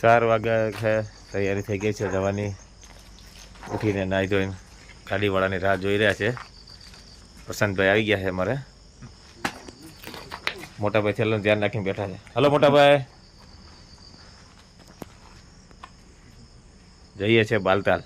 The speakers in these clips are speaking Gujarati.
ચાર વાગ્યા છે, તૈયારી થઈ ગઈ છે જવાની. ઉઠીને નાહી ધોઈને ગાડીવાળાની રાહ જોઈ રહ્યા છે. પ્રશાંતભાઈ આવી ગયા છે અમારે. મોટાભાઈ છેલ્લું ધ્યાન રાખીને બેઠા છે. હલો મોટાભાઈ. જઈએ છે બાલતાલ.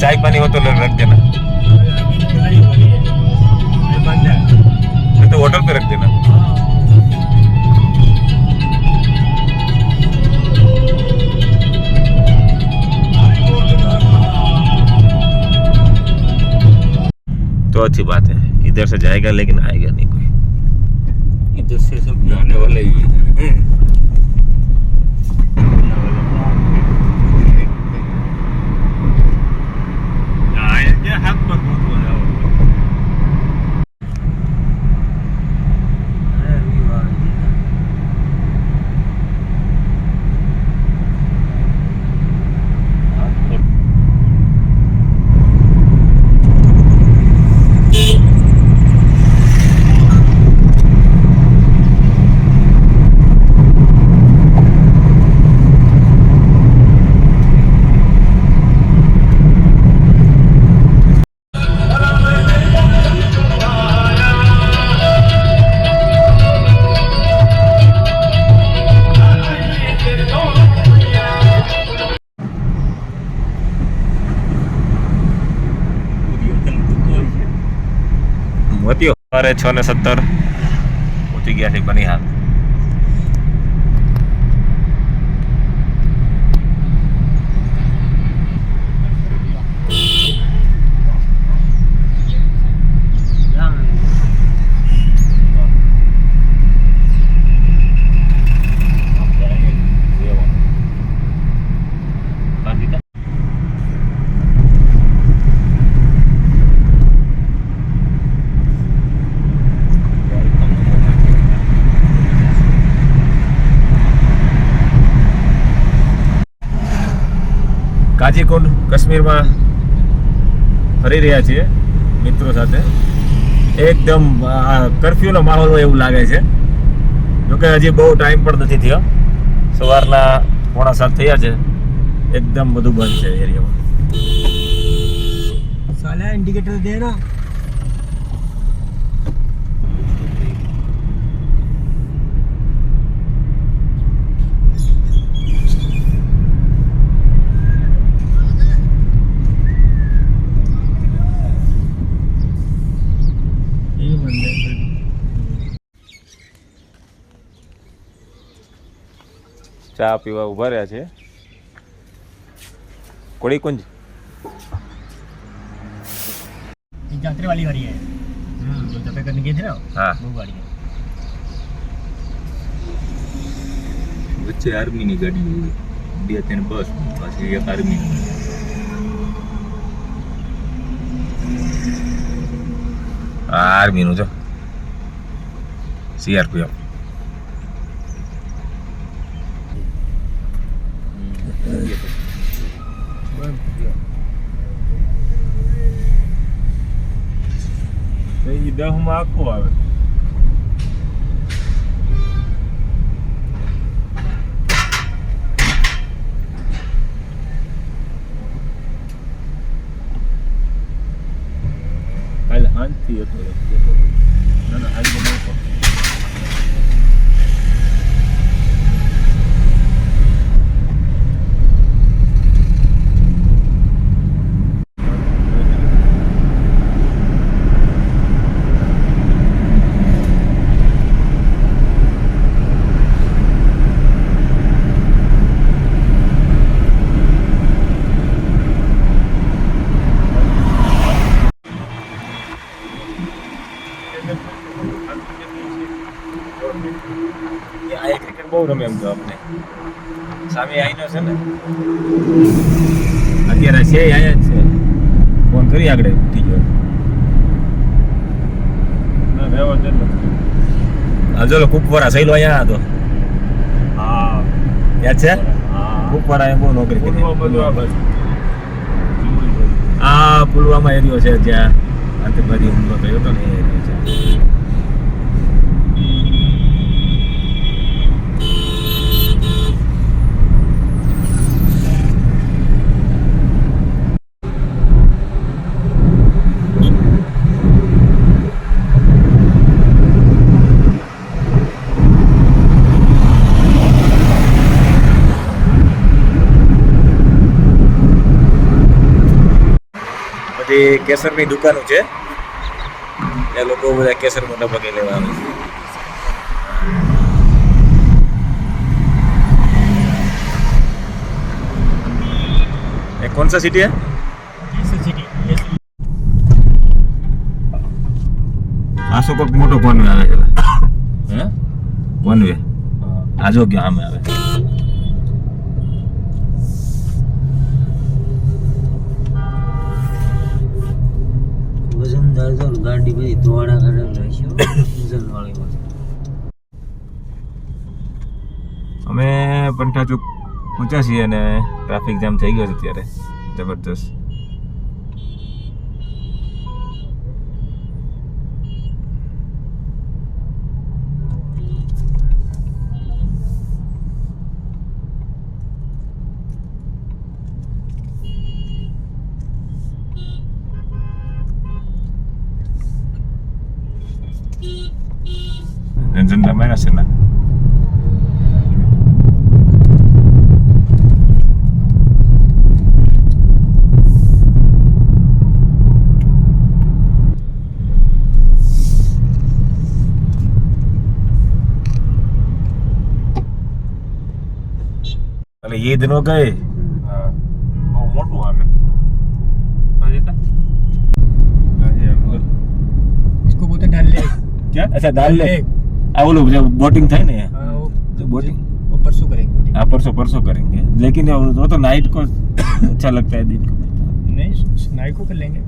चाय पानी हो तो रख देना। तो होटल पे रख देना। तो अच्छी बात है, इधर से जाएगा लेकिन आएगा नहीं कोई। इधर से सब जाने वाले ही। हैं સવારે છ ને સત્તર. પહોંચી ગયા છે બનિહાલ. હાજીકુંડ કાશ્મીરમાં ફરી રહ્યા છીએ મિત્રો સાથે? એકદમ કરફ્યુનો માહોલ હોય એવું લાગે છે. જોકે હજી બહુ ટાઈમ પણ નથી થયો. સવારના પોણા સાત થયા છે. એકદમ બધું બંધ છે એરિયામાં. સાલા ઇન્ડિકેટર દેના ચા પીવા ઊભા રહ્યા છે કોળી કુંજ ये यात्री वाली गाड़ी है जो जब करने गए थे ना હા वो गाड़ी है વચ્ચે આર્મીની ગાડી હોય બે ત્રણ બસ પાછી એક આર્મી આ આર્મીનું જો સીઆરપીએફ દહમાં આખું આવે. કાલે શાંતિ હતો ના ના આજે નહોતો એ આ રમે એમ તો સામે આવીને છે ને. અત્યારે છે અહીંયા જ છે. ફોન કરી આગળ ઉઠી ગયો. હા જો કુપવારા સહેલો અહીંયા હતો. હા. યાદ છે? કુપવારા એ બહુ નોકરી કરી. આ પુલવામા એરિયો છે જ્યાં આતંકવાદી હુમલો થયો હતો ને એ એરિયો છે બધી કેસરની દુકાનો છે. એ લોકો બધા કેસર મોટા ભાગે લેવા આવે છે. એ કોણ સા સિટી હે? આ શું કોઈક મોટો ફોન આવે છે. હે? વનવે આજો ક્યાં આમે આવે. વજનદાર જો ગાડી બધી ધોવાડા કાઢેલા છે. વજન વાળી અમે પંઠા ચોક પહોંચ્યા છીએ અને ટ્રાફિક જામ થઈ ગયો છે અત્યારે. જબરદસ્ત એટલે ઈદ નો ગઈ હા. બહુ મોટું આવે હજી તો? હજી એમ તો. इसको बोलते हैं डल लेक ક્યાં અચ્છા દાલ લે लेक આ ઓલું જે બોટિંગ થાય ને हाँ, वो जो बोटिंग वो परसों करेंगे हाँ परसों परसों करेंगे लेकिन वो तो नाइट को अच्छा लगता है दिन को नहीं नाइट को कर लेंगे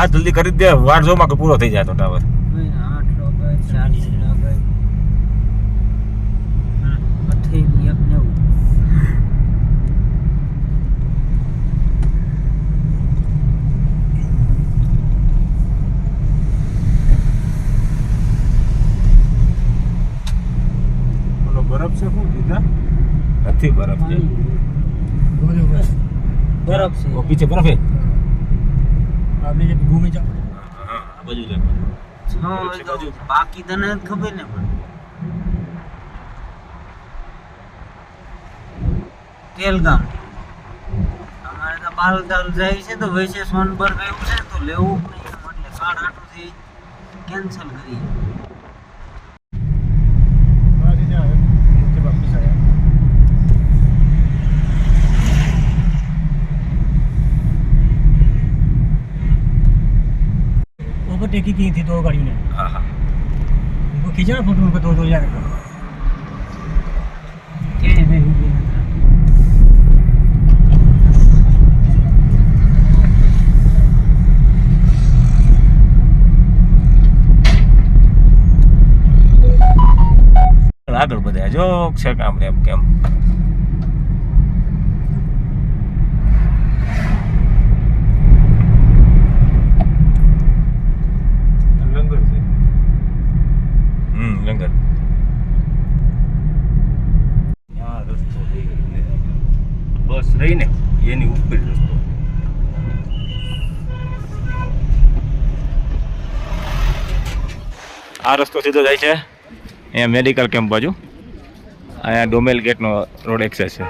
હા જલ્દી કરી દે વાર જો માં પૂરો થઈ જાય તો ટાવર. બરફ છે શું દીધા નથી બરફ છે બરફ છે પીછે બરફ છે. અમે જે ભૂમિ જાવ હા આ બાજુ લેવાનું બાકી તને ખબર ને પણ. તેલગામ અમારે તો બાલતાલ જાય છે તો વૈશે સોનબર્ગ એવું છે તો લેવું નહીં. એટલે સાડા આઠથી કેન્સલ કરી ओवरटेकिंग की थी दो गाड़ियों ने હા હા उनको खींचा ना फोटो उनको दो दो हजार का ક્યાંય ભાઈ ઊભી નથી રાખી. આગળ બધા જો છે કામ ને એમ કેમ આ રસ્તો સીધો જાય છે. અહીંયા મેડિકલ કેમ્પ બાજુ. અહીંયા ડોમેલ ગેટનો રોડ એક્સેસ છે.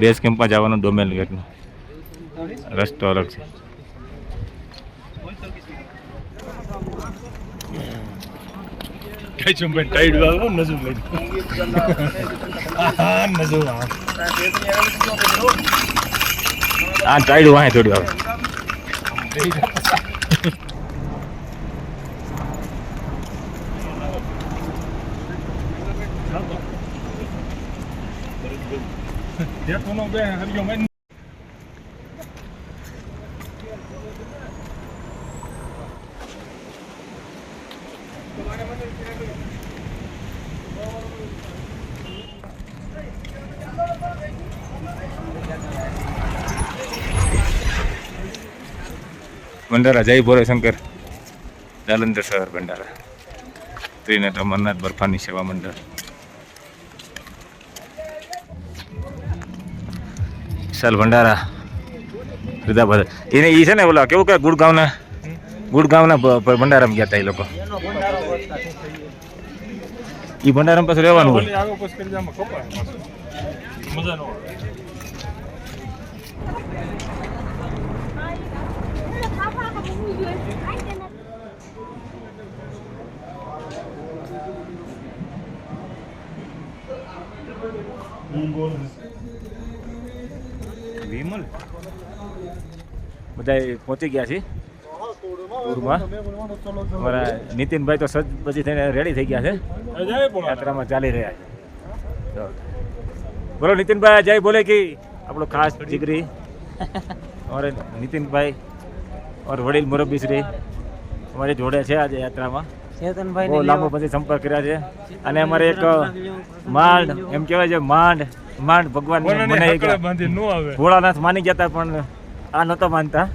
બેઝ કેમ્પમાં જવાનો ડોમેલ ગેટનો રસ્તો અલગ છે. કઈ છું ટાઈડ વાળો નજર લઈ હા નજર આ ટાઈડ વાંહે થોડી આવે દેખો નો બે હરિયો મેં ભંડારા, જય ભોરે શંકર જાલંધર શહેર ભંડારા. ત્રિનેત્ર અમરનાથ બરફાની સેવા મંડળ. વિશાલ ભંડારા હૃદાબાદ એને ઈ છે ને બોલા કેવું કે ગુડગાંવના ગુડગાંવના ભંડારામાં ગયા હતા એ લોકો. એ ભંડારામાં પાછું રહેવાનું હોય. આગળ બધા પહોંચી ગયા છે પૂરમાં અમારા નીતિનભાઈ તો સજ પછી થઈને રેડી થઈ ગયા છે. યાત્રામાં ચાલી રહ્યા છે. બોલો નીતિનભાઈ જય બોલે કે? આપણો ખાસ દીકરી અમારે નીતિનભાઈ और વડીલ મુરબ્બી શ્રી અમારી જોડે છે આજે યાત્રામાં. ચેતનભાઈ બહુ લાંબો પછી સંપર્ક કર્યા છે. અને અમારે એક માંડ એમ કહેવાય છે માંડ માંડ ભગવાન ભોળાનાથ માની ગયા હતા પણ આ નહોતા માનતા.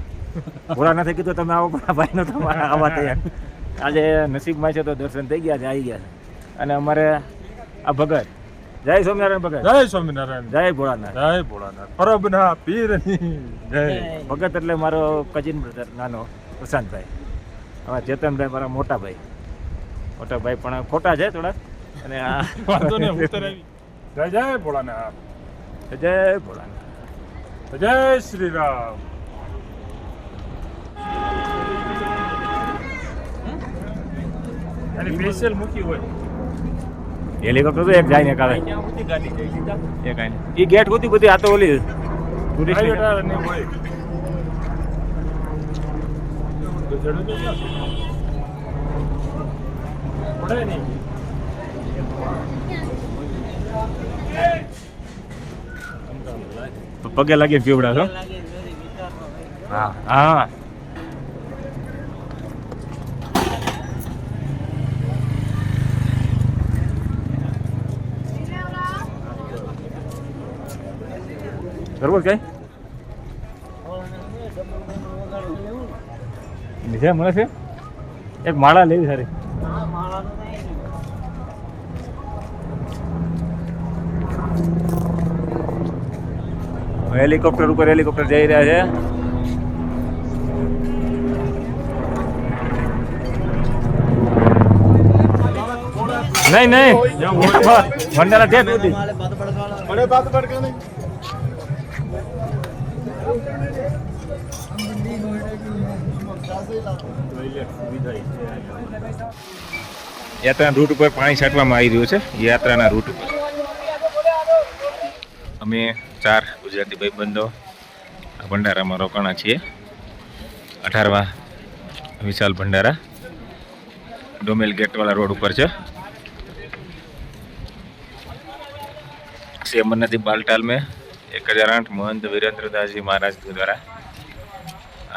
ભોળાનાથે કીધું તમે આવો પણ ભાઈ નહોતો મા- આવવા તૈયાર આજે નસીબમાં છે તો દર્શન થઈ ગયા છે આવી ગયા છે. અને અમારે આ ભગત. જય સ્વામિનારાયણ ભગત. જય સ્વામિનારાયણ. જય ભોળાનાથ. જય ભોળાનાથ. પરબના પીરની જય. ભગત એટલે મારો કજિન બ્રધર નાનો પ્રશાંતભાઈ. હવે ચેતનભાઈ મારા મોટા ભાઈ. મોટા ભાઈ પણ ખોટા છે થોડા. અને આ આવી જય જય ભોળાનાથ. જય ભોળાનાથ. જય શ્રી રામ એની સ્પેશિયલ મૂકી હોય. હેલિકોપ્ટર તો એક જાય ને કાલે એક આઈને. ઈ ગેટ ગોતી બધી આ તો ઓલી ટુરિસ્ટ હોય? પડે નહીં. પગે લાગે પીવડા છો. હા? હા. બરોબર કઈ નીચે મળે છે? એક માળા લેવી સારી હા, માળાનું તો અહીં જ. હેલિકોપ્ટર ઉપર હેલિકોપ્ટર જઈ રહ્યા છે. નહીં નહીં. ભંડારા જ યાત્રાના રૂટ ઉપર પાણી છાંટવામાં આવી રહ્યું છે. યાત્રાના રૂટ અમે ચાર ગુજરાતી ભાઈબંધો. ભંડારામાં રોકાણા છીએ. અઢારવા વિશાલ ભંડારા. ડોમેલ ગેટવાળા રોડ ઉપર છે. શ્રી અમરનાથજી બાલટાલ મેં એક હજાર આઠ મહંત વિરેન્દ્રદાસજી મહારાજ દ્વારા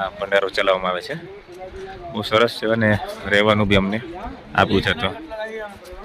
આ ભંડારો ચલાવવામાં આવે છે. બહુ સરસ છે અને રહેવાનું બી અમને આપ્યું છે તો.